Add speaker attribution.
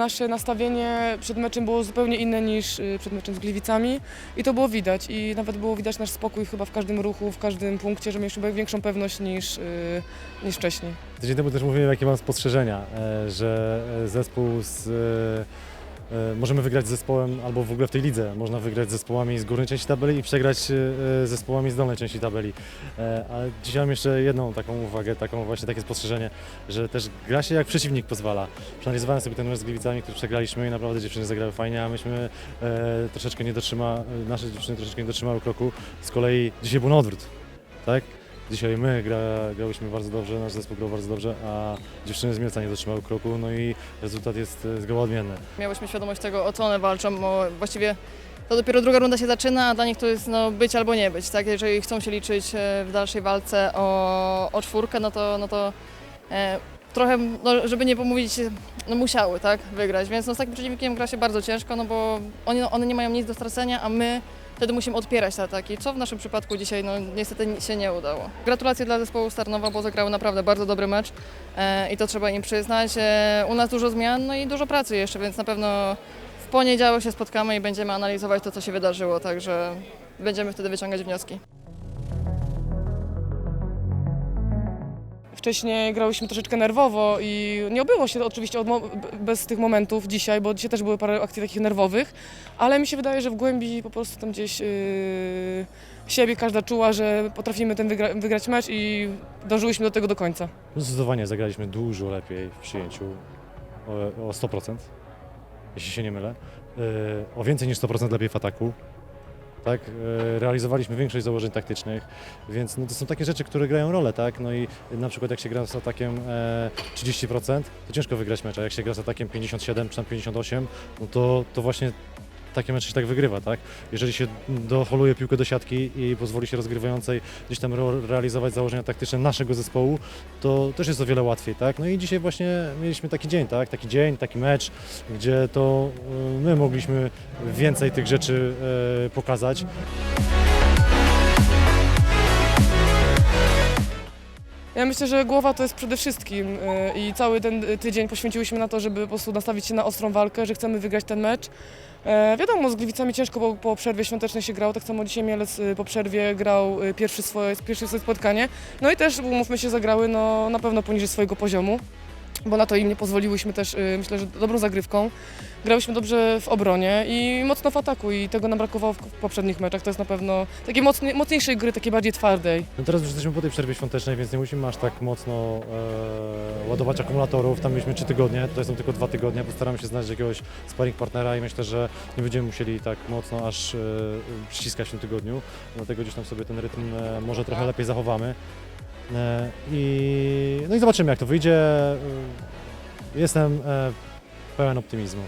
Speaker 1: Nasze nastawienie przed meczem było zupełnie inne niż y, przed meczem z Gliwicami i to było widać i nawet było widać nasz spokój chyba w każdym ruchu, w każdym punkcie, że mieliśmy większą pewność niż, y, niż wcześniej.
Speaker 2: Tydzień temu też mówiłem, jakie mam spostrzeżenia, e, że e, zespół z... e, e, Możemy wygrać z zespołem, albo w ogóle w tej lidze można wygrać z zespołami z górnej części tabeli i przegrać e, z zespołami z dolnej części tabeli. E, Ale dzisiaj mam jeszcze jedną taką uwagę, taką właśnie takie spostrzeżenie, że też gra się jak przeciwnik pozwala. Przeanalizowałem sobie ten mecz z Gliwicami, który przegraliśmy i naprawdę dziewczyny zagrały fajnie, a myśmy e, troszeczkę nie dotrzyma, nasze dziewczyny troszeczkę nie dotrzymały kroku. Z kolei dzisiaj był na odwrót, tak? Dzisiaj my gra, grałyśmy bardzo dobrze, nasz zespół grał bardzo dobrze, a dziewczyny z Mielca nie dotrzymały kroku, no i rezultat jest zgoła odmienny.
Speaker 3: Miałyśmy świadomość tego, o co one walczą, bo właściwie to dopiero druga runda się zaczyna, a dla nich to jest no, być albo nie być. Tak? Jeżeli chcą się liczyć e, w dalszej walce o, o czwórkę, no to, no to e, trochę, no, żeby nie pomówić, no, musiały tak, wygrać. Więc no, z takim przeciwnikiem gra się bardzo ciężko, no bo oni, one nie mają nic do stracenia, a my wtedy musimy odpierać te ataki, co w naszym przypadku dzisiaj no, niestety się nie udało. Gratulacje dla zespołu Starnowa, bo zagrały naprawdę bardzo dobry mecz e, i to trzeba im przyznać. E, u nas dużo zmian, no i dużo pracy jeszcze, więc na pewno w poniedziałek się spotkamy i będziemy analizować to, co się wydarzyło, także będziemy wtedy wyciągać wnioski.
Speaker 1: Wcześniej grałyśmy troszeczkę nerwowo i nie obyło się to oczywiście bez tych momentów dzisiaj, bo dzisiaj też były parę akcji takich nerwowych, ale mi się wydaje, że w głębi po prostu tam gdzieś yy, siebie każda czuła, że potrafimy ten wygra- wygrać mecz i dążyłyśmy do tego do końca.
Speaker 2: Zdecydowanie zagraliśmy dużo lepiej w przyjęciu, o, o 100%, jeśli się nie mylę, E, o więcej niż 100% lepiej w ataku. Tak, e, realizowaliśmy większość założeń taktycznych, więc no to są takie rzeczy, które grają rolę, tak? No i na przykład jak się gra z atakiem e, 30%, to ciężko wygrać mecz, a jak się gra z atakiem 57 czy tam 58, no to, to właśnie takie mecze się tak wygrywa, tak? Jeżeli się doholuje piłkę do siatki i pozwoli się rozgrywającej gdzieś tam realizować założenia taktyczne naszego zespołu, to też jest o wiele łatwiej, tak? No i dzisiaj właśnie mieliśmy taki dzień, tak? Taki dzień, taki mecz, gdzie to y, my mogliśmy więcej tych rzeczy y, pokazać.
Speaker 1: Ja myślę, że głowa to jest przede wszystkim y, i cały ten tydzień poświęciłyśmy na to, żeby po prostu nastawić się na ostrą walkę, że chcemy wygrać ten mecz. E, Wiadomo, z Gliwicami ciężko, bo po przerwie świątecznej się grał, tak samo dzisiaj Mielec y, po przerwie grał y, pierwszy swoje, pierwsze swoje spotkanie. No i też, umówmy się, zagrały no, na pewno poniżej swojego poziomu, bo na to im nie pozwoliłyśmy też, y, myślę, że dobrą zagrywką. Grałyśmy dobrze w obronie i mocno w ataku i tego nam brakowało w poprzednich meczach. To jest na pewno takiej mocnej, mocniejszej gry, bardziej twardej.
Speaker 2: No teraz już jesteśmy po tej przerwie świątecznej, więc nie musimy aż tak mocno e, ładować akumulatorów. Tam mieliśmy 3 tygodnie, tutaj są tylko 2 tygodnie. Postaramy się znaleźć jakiegoś sparring partnera i myślę, że nie będziemy musieli tak mocno aż e, przyciskać w tym tygodniu. Dlatego gdzieś tam sobie ten rytm e, może trochę lepiej zachowamy. E, i, no i zobaczymy jak to wyjdzie. E, Jestem e, pełen optymizmu.